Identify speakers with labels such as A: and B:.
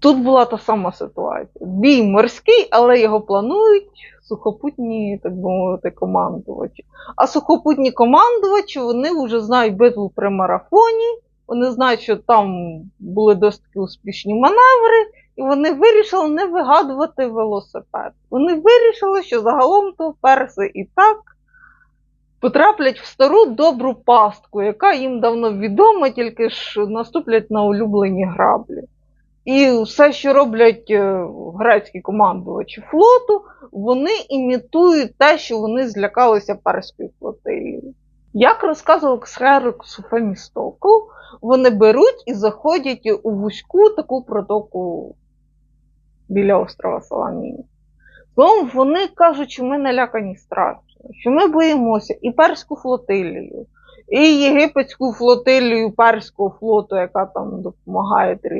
A: Тут була та сама ситуація. Бій морський, але його планують сухопутні, так би мовити, командувачі. А сухопутні командувачі вони вже знають битву при марафоні, вони знають, що там були досить успішні маневри, і вони вирішили не вигадувати велосипед. Вони вирішили, що загалом то перси і так потраплять в стару добру пастку, яка їм давно відома, тільки ж наступлять на улюблені граблі. І все, що роблять е, грецькі командувачі флоту, вони імітують те, що вони злякалися перської флотилії. Як розказував Ксерокс Фемістокл, вони беруть і заходять у вузьку таку протоку біля острова Саламіні. Тому вони кажуть, що ми налякані страшно, що ми боїмося і перську флотилію, і єгипетську флотилію перського флоту, яка там допомагає трішки.